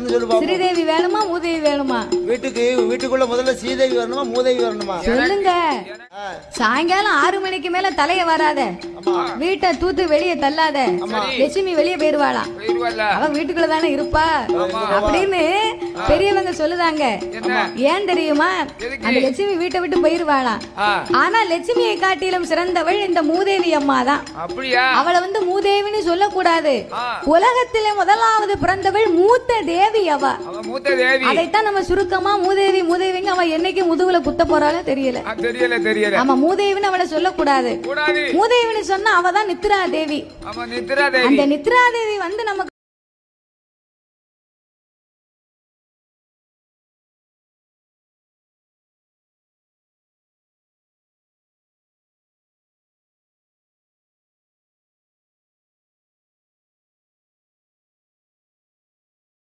வரணும் சொல்லு பாப்போம் ஸ்ரீதேவி வேணுமா மூதேவி வேணுமா? வீட்டுக்கு வீட்டுக்குள்ள முதல்ல ஸ்ரீதேவி வரணுமா மூதேவி வரணுமா? சொல்லுங்க. ஆ, சாயங்காலம் ஆறு மணிக்கு மேல தலைய வராத. வீட்டை தூத்து வெளியே தள்ளாத. லட்சுமி வெளியே போயிருவாளாம். போயிருவல்ல அவ வீட்டுக்குள்ள தானே இருப்பா அப்படின்னு பெரியவங்க சொல்லுதாங்க. ஏன் தெரியுமா? அந்த லட்சுமி வீட்டை விட்டு போயிருவாளாம். ஆனா லட்சுமியை காட்டிலும் சிறந்தவள் இந்த மூதேவி அம்மா தான் அவளை வந்து மூதேவின்னு சொல்லக்கூடாது. உலகத்திலே முதலாவது பிறந்தவள் மூத்த தேவி அவ. அதைத்தான் நம்ம சுருக்கமா மூதேவி மூதேவிங்க அவ என்னைக்கு முதுகுல குத்த போறாலும் தெரியல. தெரியல தெரியல. ஆமா மூதேவின்னு அவளை சொல்லக்கூடாது. கூடாது. மூதேவின்னு சொன்னா அவ தான் நித்ரா தேவி. அவன் நித்ரா தேவி. அந்த நித்ரா தேவி வந்து நமக்கு